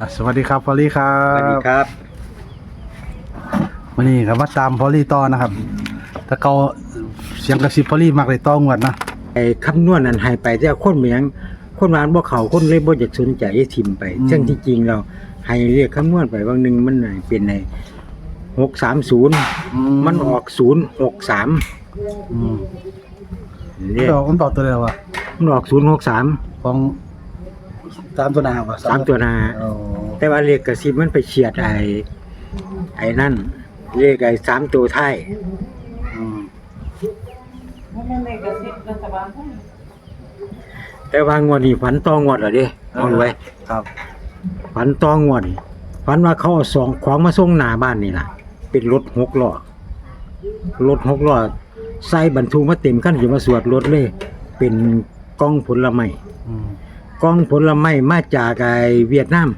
อะสวัสดีครับพอลลี่ครัสวัสดีบครับ วันนี้ครับมาตามพอลลี่ต่อนะครับถ้าเขาเสียงกระซิบพอลลี่มากเลยต้องวดนะไอ้คำนวณนั้นใหายไปแต่คนเหมียงคนวานบ่เขาคนเลยบ่อยากสนใจให้ทิมไปซึ่งที่จริงเราให้เรียกคำนวณไปบางหนึงมันน่ะเป็นใน630มันออก063อืมเรียกเดี๋ยวมันบอกตัวเดียววะมันออก063ของ ตามตัวหนาวะสามตัวหน้าโอ้แต่ว่าเลขกระซิบมันไปเฉียดไอ้ไอ้นั่น เลขไอ้สามตัวท้ายอืมแต่ว่างวดนี้ฝันตองวดเหรอเด้เอาไว้ครับฝันตองวดนี่ฝันว่าเขาเอาสองของมาส่งหน้าบ้านนี่ล่ะ เป็นรถหกล้อรถหกล้อใส่บรรทุกมาเต็มขั้นจะมาสวดรถเลย เป็นกล้องผลไม้อืม กล้องผลไม้มาจากไอเวียดนาม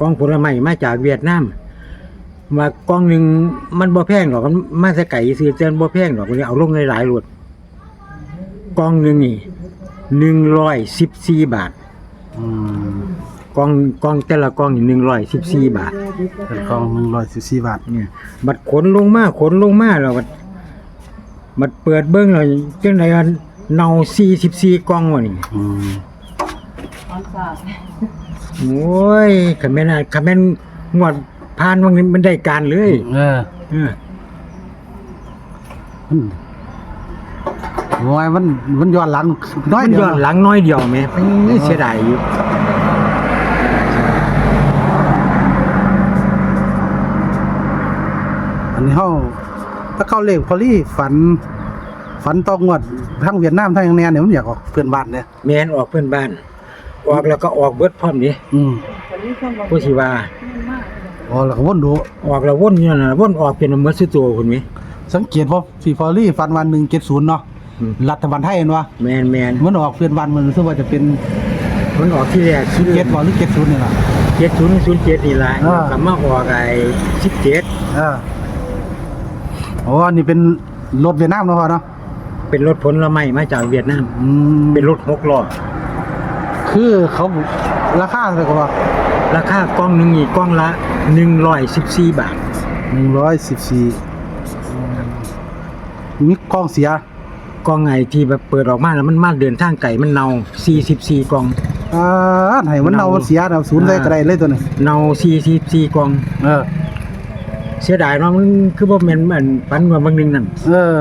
กล้องผลไม้มาจากเวียดนามมากล้องหนึ่งมันบ่แพงหรอกมันมาสไก่ซื้อเจนบ่แพงหรอกมันเอาลงหลายๆรถกล้องหนึ่งนี่หนึ่งร้อยสิบสี่บาทอืมกล้องกล้องแต่ละกล้องนี่หนึ่งร้อยสิบสี่บาทเป็นกล่องหนึ่งร้อยสิบสี่บาทเนี่ยบัดขนลงมาขนลงมาแล้วบัดบัดเปิดเบิ้งแล้วจังไดอัน เนาสี่สิบสี่กล้องวะนี่อืมโอ้ยคันแม่นอะคันแม่นงวดผ่านวันนี้มันได้การเลย เออเออมันโอ้ยมันมันย้อนหลังน้อยมันเดียวย้อนหลังน้อยเดียวแม่ไม่เสียดายอยู่อันนี้เขาถ้าเข้าเลขพอลลี่ฝัน ฝันต้องงวดทั้งเวียดนามทั้งอย่างแนนเนี่ยมันอยากออกเพื่อนบ้านเนี่ยแม่นออกเพื่อนบ้าน ออกแล้วก็ออกเบิดพร้อมนี่อืมผู้สิว่าอ๋อแล้วก็วนดูออกแล้ววนอยู่นั่นน่ะวนออกเป็นเหมือนสิตัวคุณมีสังเกตว่าฟีฟอรี่ฟันวันหนึ่งเจ็ดศูนย์เนาะอืมรัฐบาลไทยเห็นวะแม่นแม่นมันออกเพื่อนบ้านมันรู้สึกว่าจะเป็นมันออกที่แรกศูนย์เจ็ดบอหรือเจ็ดศูนย์นี่แหละเจ็ดศูนย์ศูนย์เจ็ดนี่ล่ะอ่ากลับมาออกไอ้สิบเจ็ดอ่าโอ้อันนี้เป็นรถเวียดนามเนาะพ่อเนาะ เป็นรถผลไม้มาจากเวียดนาม อืมเป็นรถหกล้อคือเขาราคาเท่าไหร่ก็ว่าราคากล้องหนึ่งนี่กล้องละหนึ่งร้อยสิบสี่บาท หนึ่งร้อยสิบสี่มีกล้องเสียกล้องไงที่แบบเปิดออกมาแล้วมันมาเดินทางไก่มันเนาสี่สิบสี่กล้อง อ่าให้มันเอามันเสียเอาศูนย์ได้ก็ได้เลยตัวนี้เนาสี่สิบสี่กล้อง เออ เสียดายเนาะมันคือว่าแมันมันปันว่าบางหนึงนั่นเออ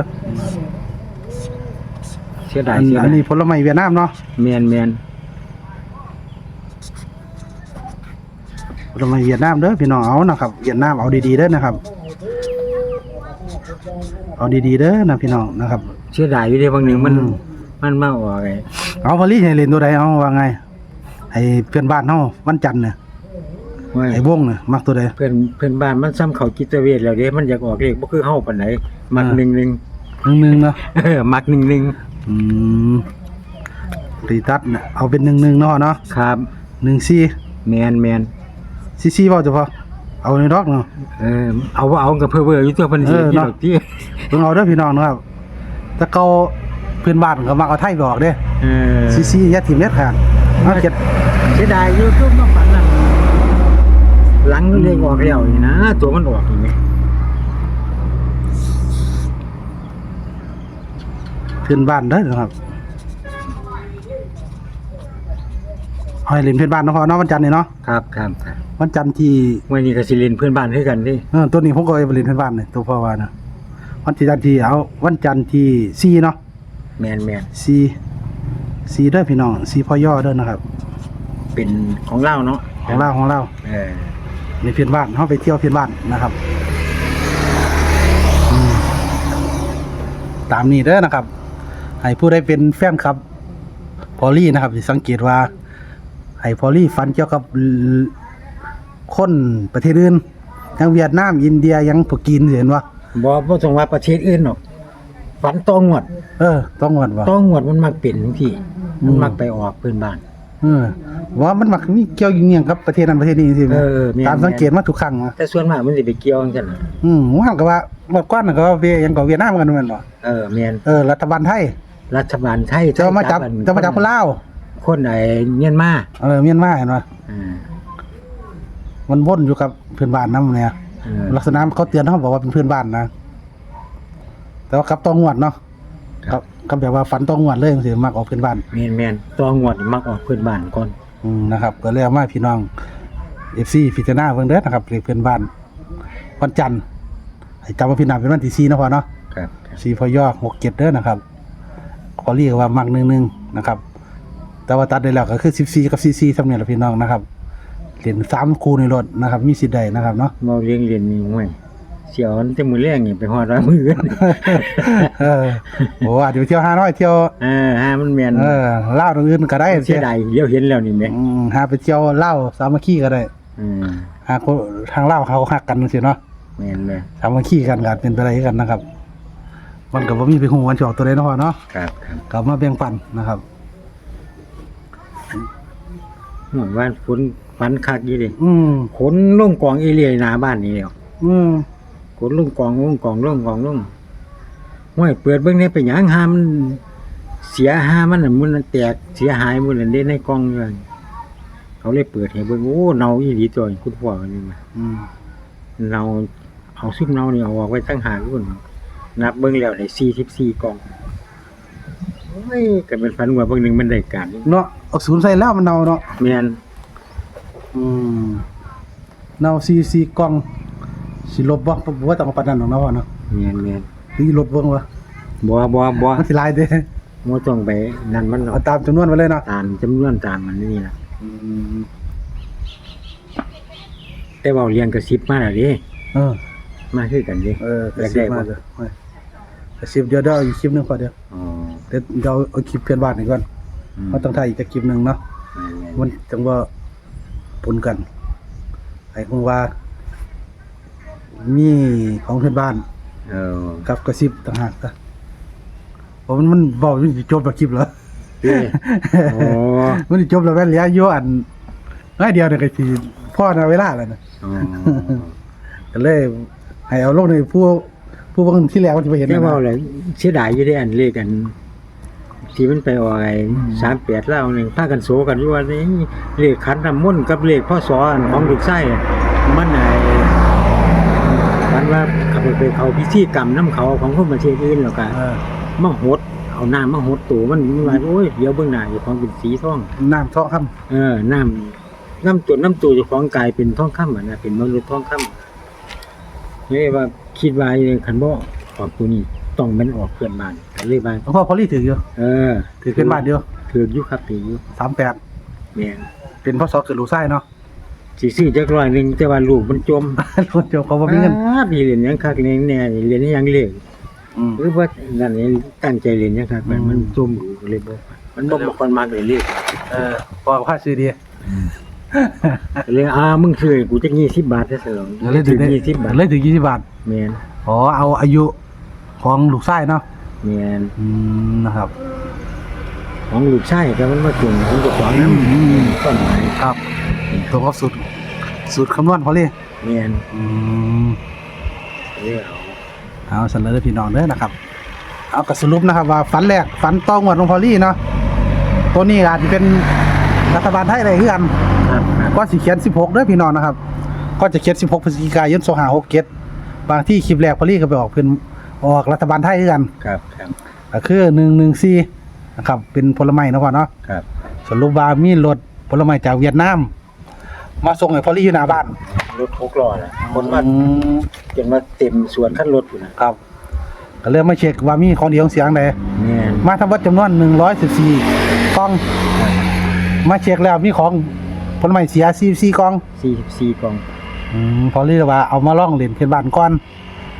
เสียดายอันเสียอัดานยนี้ผลไม้เวียดนามเนาะแมนแมนผลไม้เวียดนามเด้อพี่น้องเอานะครับเวียดนามเอาดีๆเด้อนะครับ เอาดีๆเด้อนะพี่น้องนะครับ เสียดายอยู่เดีบางหนึงมัน อืม มันมาออกไงเอาพอลี่ให้เล่นตัวใดเอาว่าไงให้เพื่อนบ้านเฮาวันจันทร์เนี่ยเว้ยไอ้วงเนี่ยมักตัวใด เพื่อนเพื่อนบ้านมันซ้ำเขาจิตเวชแล้วเด้มันอยากออกเลขบ่คือเฮาปานไหนมักอ่า หนึ่งหนึ่งหนึ่งหนึ่งเนาะ เออมักหนึ่งหนึ่ง อืมตีตัดเนี่ยเอาเป็นหนึ่งหนึ่งเนาะเนาะครับหนึ่งสี่แมนแมนสี่สี่เปล่าจะพอเอาในดอกเนาะ เออเอาว่าเอากับเพื่อเพื่ออยู่ตัวเพิ่นสิเออที่เนาะ ดอกที่เพิ่งเอาเด้อพี่น้องนะครับแต่เก่าเพื่อนบ้านก็มักเอาไทยดอกเด้เออสี่สี่อยาถิ่มเน็ดขาดเอาเจ็ดเสียดายอยู่ตัวมาฝันนั่นหลังเลขออกแล้วนี่นะตัวมันออกนี่แหมเพื่อนบ้านเด้อนะครับเอาให้เล่นเพื่อนบ้านเนาะพอเนาะวันจันทร์นี่เนาะครับครับครับวันจันทร์ที่วันนี้ก็สิเล่นเพื่อนบ้านคือกันนี่เออตัวนี้ผมก็ไปเล่นเพื่อนบ้านเนี่ยตัวพ่อว่านะวันที่จันทร์ที่เอาวันจันทร์ที่สี่เนาะแมนแมนสี่สี่เด้อพี่น้องสี่พ่อย่อเด้อนะครับ เป็นของเล่าเนาะของเราของเราเออในเพื่อนบ้านเขาไปเที่ยวเพื่อนบ้านนะครับอืมตามนี้เด้อนะครับ ให้ผู้ได้เป็นแฟนครับ พอลลี่นะครับสิสังเกตว่าให้พอลลี่ฟันเกี่ยวกับคนประเทศอื่นยังเวียดนามอินเดียยังปกีนเห็นว่าบ่บ่ต้องว่าประเทศอื่นหรอกฝันต้องวด เออต้องวัดว่าต้องวดมันมักเป็นจังซี่อืมมันมักไปออกเพื่อนบ้านเออว่ามันมักมีเกี่ยวยิงเงียงกับประเทศนั้นประเทศนี้สิเออเออแม่นตามสังเกตมาทุกครั้งนะแต่ส่วนมากมันสิไปเกี่ยวจังซั่นน่ะอืมว่าก็ว่าเมื่อก่อนน่ะก็ว่าเวียยังก็เวียดนามกันแม่นบ่เออแม่นเออรัฐบาลไทย รัฐบาลไทยจะมาจับอันจะมาจับคนลาวคนไอ้เมียนมาเออเมียนมาเห็นบ่อ่ามันวนอยู่กับเพื่อนบ้านนํเนี่ยเออลักษณะเขาเตือนเขาบอกว่าเป็นเพื่อนบ้านนะแต่ว่ากับต้องงวดเนาะครับกับแบบว่าฝันต้องงวดเลยจังซี่มักออกเพื่อนบ้านแม่นแม่นตัวงวดนี่มักออกเพื่อนบ้านก่อนอืมนะครับก็เลยเอามาพี่น้อง FC พิจารณาเบิ่งเด้อนะครับเรียกเพื่อนบ้านวันจันทร์ให้จำว่าพี่นาเป็นวันที่4นะพอเนาะครับครับ4พอย่อ6 7เด้อนะครับ ขอเรียกว่ามักหนึ่งๆนะครับ แต่ว่าตัดได้แล้วก็คือ14กับ44สำเนียงละพี่น้องนะครับเหรียญ3คู่ในรถนะครับ มีสิทธิ์ได้นะครับเนาะเมาเลี้ยงเรียนนี่ห่วยเสียวมันแต่มือแรงนี่ไปฮอดร้อยมือกันเออโอ้อาจจะไปเที่ยว500เที่ยวเออหามันแม่นเออเล่าวตรงอื่นก็ได้เสียดายเดี๋ยวเห็นแล้วนี่แหม่อืมหาไปเที่ยวเล่าวสามัคคีก็ได้อืมหาคนทางเล่าวเขาหักกันสิเนาะแม่นแม่นสามัคคีกันกันเป็นไปได้กันนะครับ มันก็บ่มีไปหูวันสิออกตัวใดเนาะพ่อเนาะครับครับกลับมาแบ่งปันนะครับหมู่บ้านฝนฝันคักอยู่ดิอืมขนลงกองเอเลียหน้าบ้านนี่แล้วอืมขนลงกองลงกองลงกองลงห้วยเปิดเบิ่งได้ไปหยังหามันเสียหามันน่ะมันแตกเสียหายหมันนั่นเด้ในกล่องอยู่นั่นเขาเลยเปิดให้เบิ่งโอ้เนาอีหลีตัวนี้คุณพ่อนี่มาอืมเนาเอาซุปเนานี่เอาออกไว้ตั้งหากพุ่น นับเบิ่งแล้วได้44กล่องโอ้ยก็เป็นฝันว่าเบิ่งหนึงมันได้การเนาะเอาศูนย์ใส่แล้วมันเน่าเนาะแม่นอืมเน่าซีซีกล่องสิลบบ่บ่ว่าต้องเอาปานนั้นหรอกเนาะพ่อเนาะแม่นแม่นหรือลบเบิ่งวะบ่บ่บ่มันสิหลายเด้บ่ต้องไปนั่นมันหรอกเอาตามจำนวนไว้เลยเนาะตามจำนวนตามมันนี่ล่ะอืมแต่เว้าเรียงกระซิบมาแล้วเด้เออ มาคือกันเด้เออกระอยากซิได้บบ่มาเด้อโอ้ยกระซิบเดี๋ยวเดี๋ยวเอาอีกคลิปหนึงพอเดี๋ยวอ๋อเดี๋ยวเดี๋ยวเอาคลิปเพื่อนบ้านนี่ก่อนอืมเราต้องถ่ายอีกคลิปหนึงเนาะแม่นมันจังว่าปนกันไอ้คงว่า มีของเพื่อนบ้านๆเออกับกระซิบต่างหากซะเพราะมันมันเว้ามันสิจบแล้วคลิปเหรอเด้โอ้มันสิจบแล้วแม่นเหลืออยู่อันน้อยเดียวเนี่ยก็สิพ่อนะเวลาแล้วนะอ๋อ ก็เลย ให้เอาลงในผู้ผู้เบิ่งที่แล้วมันสิไปเห็นแต่นะเว้าแล้วเสียดายอยู่เด้อันเลขกัน ที่มันไปออกไอ้38แล้วนึงพากันโซกันอยู่ว่านี่เลขขันน้ำมนต์กับเลขพ่อสอนของลูกไส้มันไอ้มันว่าเขาไปไปเขาพิธีกรรมน้ำเขาของคนประเทศอื่นแล้วก็เออมาหดเอาน้ำมาหดตัวมันมันว่าโอ้ยเดี๋ยวเบื้องหน้าเจ้าของเป็นสีทอง น้ำทองคำ เออน้ำน้ำตัวน้ำตัวเจ้าของกลายเป็นทองคำอะนะเป็นมนุษย์ทองคำ เลยว่าคิดว่าอย่างคันบ่ออกตัวนี้ต้องมันออกเพื่อนบ้านก็เลยว่าหลวงพ่อพอลี่ถืออยู่เออถือขึ้นบ้านเดียวถืออยู่ครับถืออยู่38แม่นเป็นพ่อสอเกิดลูกไส้เนาะสิซื้อจักร้อยหนึงแต่ว่าลูกมันจมลูกเดียวเขาบ่มีเงินอ้านี่เรียนหยังคักเรียนแน่นี่เรียนหยังเลขอืมหรือว่านั่นนี่ตั้งใจเรียนหยังคักมันอืมมันจมอยู่ก็เลยบ่มันบ่บ่คนมักเลยเลขเออพอค่าซื้อดี เลยอ่ามึงซื้อให้กูจัก20บาทซะเสิร์เลยถึงได้20บาทเลยถึง20บาทแม่นอ๋อเอาอายุของลูกไส้เนาะแม่นอืมนะครับ ของลูกชายก็มันมาเก่งของเจ้าของนำอืมต้นไม้ครับตรงกับสูตรสูตรคำนวณพอลี่แม่นอืมเลยเอาเอาเสนอพี่น้องเด้อนะครับ เอากระสรุปนะครับว่าฝันแรกฝันต้องวดของพอลี่เนาะตัวนี้อาจจะเป็น รัฐบาลไทยอะไรคือกันครับครับก็สิเขียน 16เด้อพี่น้องนะครับ ก็จะเขียน 16พฤศจิกายน2567บางที่คลิปแรกพอลี่ก็ไปออกเป็นออกรัฐบาลไทยคือกันครับครับก็คือ114นะครับ เป็นผลไม้เนาะพ่อเนาะครับสรุปว่ามีรถผลไม้จากเวียดนาม มาส่งให้พอลี่อยู่หน้าบ้านรถหกล้อน่ะคนมาอืมจนมาเต็มสวนคันรถอยู่นะครับก็เริ่มมาเช็คว่ามีของดีของเสียงใด แม่นมาทั้งหมดจำนวน 114กล่อง มาเช็คแล้วมีของผลไม้เสีย44กล่อง44กล่องอืมพอลี่ว่าเอามาล่องเล่นเพื่อนบ้านก่อน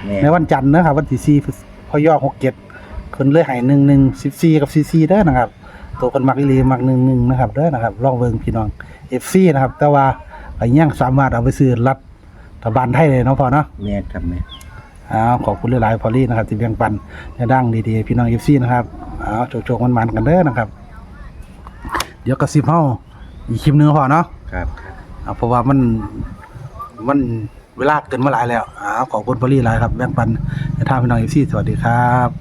แม่ในวันจันทร์นะครับวันที่4พฤษพอยอ67คนเลยให้11 14กับ44เด้อนะครับ ตัวคนมักอีหลีมัก11นะครับเด้อนะครับลองเบิ่งพี่น้อง FC นะครับ แต่ว่าก็ยังสามารถเอาไปซื้อรัฐบาลไทยได้เนาะพอเนาะ แม่นครับแม่อ้าวขอบคุณหลายๆพอลี่นะครับที่แบ่งปันแนวดังดีๆ พี่น้อง FC นะครับอ้าวโจกๆมันๆกันเด้อนะครับ เดี๋ยวกระซิบเฮาอีกคลิปหนึงพอเนาะครับครับอ่าเพราะว่ามันมันเวลาเกินมาหลายแล้วอ้าวขอบคุณพอลี่หลายครับแบ่งปันให้ทางพี่น้อง FC สวัสดีครับ